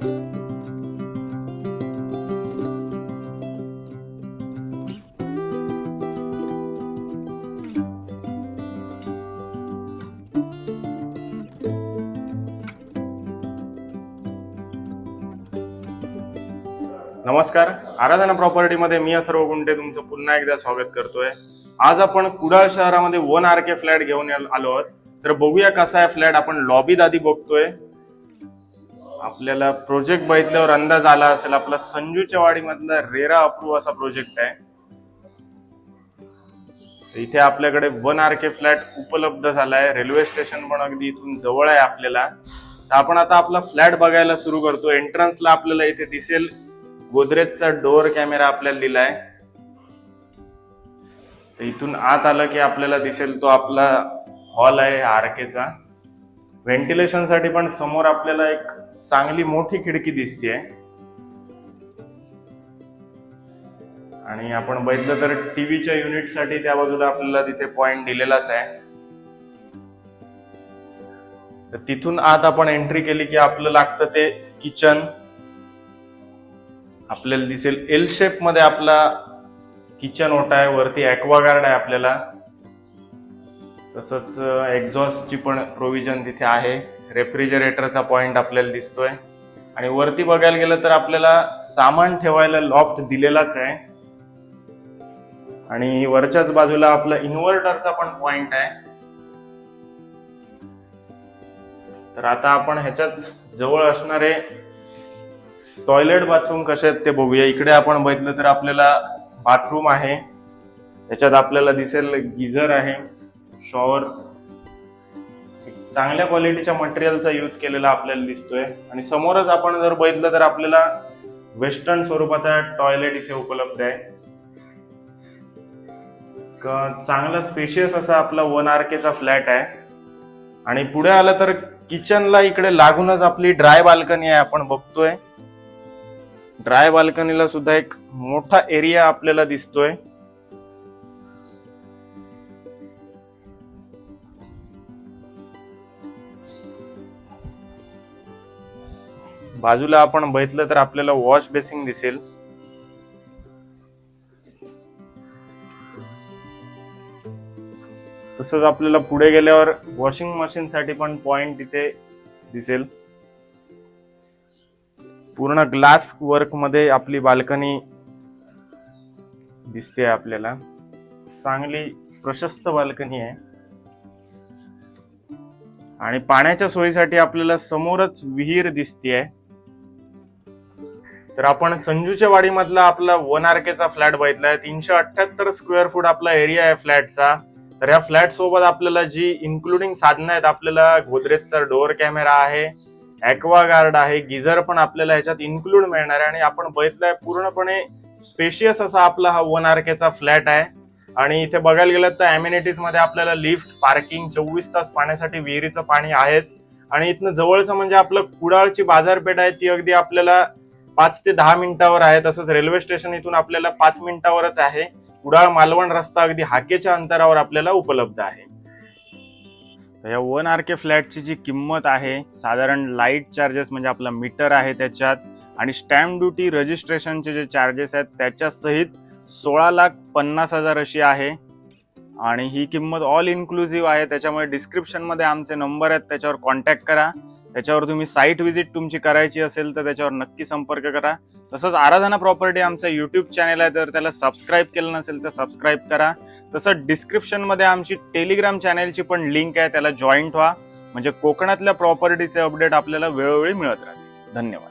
नमस्कार. आराधना प्रॉपर्टीमध्ये मी अथर्व गुंटे तुमचं पुन्हा एकदा स्वागत करतोय. आज आपण कुडाळ शहरामध्ये वन आर के फ्लॅट घेऊन आलो आहोत. तर बघूया कसा आहे फ्लॅट. आपण लॉबीत आधी बघतोय. आपल्याला प्रोजेक्ट बघितल्यावर अंदाज आला असेल. आपला संजूच्या वाडीमधला रेरा अप्रूव्ह असा प्रोजेक्ट आहे. तर इथे आपल्याकडे वन आर के फ्लॅट उपलब्ध झालाय. रेल्वे स्टेशन पण अगदी इथून जवळ आहे आपल्याला. तर आपण आता आपला फ्लॅट बघायला सुरू करतो. एंट्रन्सला आपल्याला इथे दिसेल. गोदरेजचा डोअर कॅमेरा आपल्याला दिलाय. तर इथून आत आलं की आपल्याला दिसेल तो आपला हॉल आहे आरकेचा केचा व्हेंटिलेशनसाठी पण समोर आपल्याला एक चांगली मोठी खिडकी दिसते आणि आपण बघितलं तर टीव्हीच्या युनिटसाठी त्या बाजूला आपल्याला तिथे पॉइंट दिलेलाच आहे. तर तिथून आत आपण एंट्री केली की आपलं लागतं ते किचन आपल्याला दिसेल एल शेपमध्ये आपला किचन ओटा आहे वरती ॲक्वागार्ड आहे आपल्याला. तसंच एक्झॉस्टची पण प्रोव्हिजन तिथे आहे. रेफ्रिजरेटरचा पॉईंट आपल्याला दिसतोय. आणि वरती बघायला गेलं तर आपल्याला सामान ठेवायला लॉफ्ट दिलेलाच आहे. आणि वरच्याच बाजूला आपला इन्व्हर्टरचा पण पॉइंट आहे. तर आता आपण ह्याच्यात जवळ असणारे टॉयलेट बाथरूम कसे आहेत ते बघूया. इकडे आपण बघितलं तर आपल्याला बाथरूम आहे. त्याच्यात आपल्याला दिसेल गिझर आहे. शॉवर. चांगल्या क्वालिटीच्या मटेरियलचा यूज केलेला आपल्याला दिसतोय. आणि समोरच आपण जर बघितलं तर आपल्याला वेस्टर्न स्वरूपाचा टॉयलेट इथे उपलब्ध आहे. चांगला स्पेशियस असा आपला वन आर केचा फ्लॅट आहे. आणि पुढे आलं तर किचनला इकडे लागूनच आपली ड्राय बाल्कनी आहे आपण बघतोय. ड्राय बाल्कनीला सुद्धा एक मोठा एरिया आपल्याला दिसतोय. बाजूला आपण बघितलं तर आपल्याला वॉश बेसिंग दिसेल. तसंच आपल्याला पुढे गेल्यावर वॉशिंग मशीन साठी पण पॉइंट तिथे दिसेल. पूर्ण ग्लास वर्कमध्ये आपली बाल्कनी दिसते आपल्याला. चांगली प्रशस्त बाल्कनी आहे. आणि पाण्याच्या सोयीसाठी आपल्याला समोरच विहीर दिसते आहे तर आपण संजूच्या वाडीमधला आपला वन आर केचा फ्लॅट बघितलाय. तीनशे अठ्ठ्याहत्तर स्क्वेअर फूट आपला एरिया आहे फ्लॅटचा. तर या फ्लॅट सोबत आपल्याला जी इन्क्लुडिंग साधनं आहेत आपल्याला गोदरेजचा डोअर कॅमेरा आहे ॲक्वा गार्ड आहे गिझर पण आपल्याला ह्याच्यात इन्क्लूड मिळणार आहे. आणि आपण बघितलंय पूर्णपणे स्पेशियस असा आपला हा वन आर केचा फ्लॅट आहे. आणि इथे बघायला गेलं तर अम्युनिटीजमध्ये आपल्याला लिफ्ट पार्किंग चोवीस तास पाण्यासाठी विहिरीचं पाणी आहेच. आणि इथनं जवळचं म्हणजे आपलं कुडाळची बाजारपेठ आहे ती अगदी आपल्याला पाच ते दहा मिनिटावर आहे. तसंच रेल्वे स्टेशन इथून आपल्याला पाच मिनिटावरच आहे. कुडाळ मालवण रस्ता अगदी हाकेच्या अंतरावर आपल्याला उपलब्ध आहे. या वन आर के फ्लॅटची जी किंमत आहे साधारण लाइट चार्जेस म्हणजे आपला मीटर आहे त्याच्यात आणि स्टॅम्प ड्युटी रजिस्ट्रेशनचे जे चार्जेस आहेत त्याच्यासहित सोळा लाख पन्नास हजार अशी आहे. आणि ही किंमत ऑल इन्क्लुझिव्ह आहे. त्याच्यामुळे डिस्क्रिप्शनमध्ये आमचे नंबर आहेत त्याच्यावर कॉन्टॅक्ट करा. त्याच्यावर तुम्ही साईट व्हिजिट तुमची करायची असेल तर त्याच्यावर नक्की संपर्क करा. तसंच आराधना प्रॉपर्टी आमचं यूट्यूब चॅनल आहे तर त्याला सबस्क्राईब केलं नसेल तर सबस्क्राईब करा. तसं डिस्क्रिप्शनमध्ये आमची टेलिग्राम चॅनलची पण लिंक आहे त्याला जॉईंट व्हा म्हणजे कोकणातल्या प्रॉपर्टीचे अपडेट आपल्याला वेळोवेळी मिळत राहतील. धन्यवाद.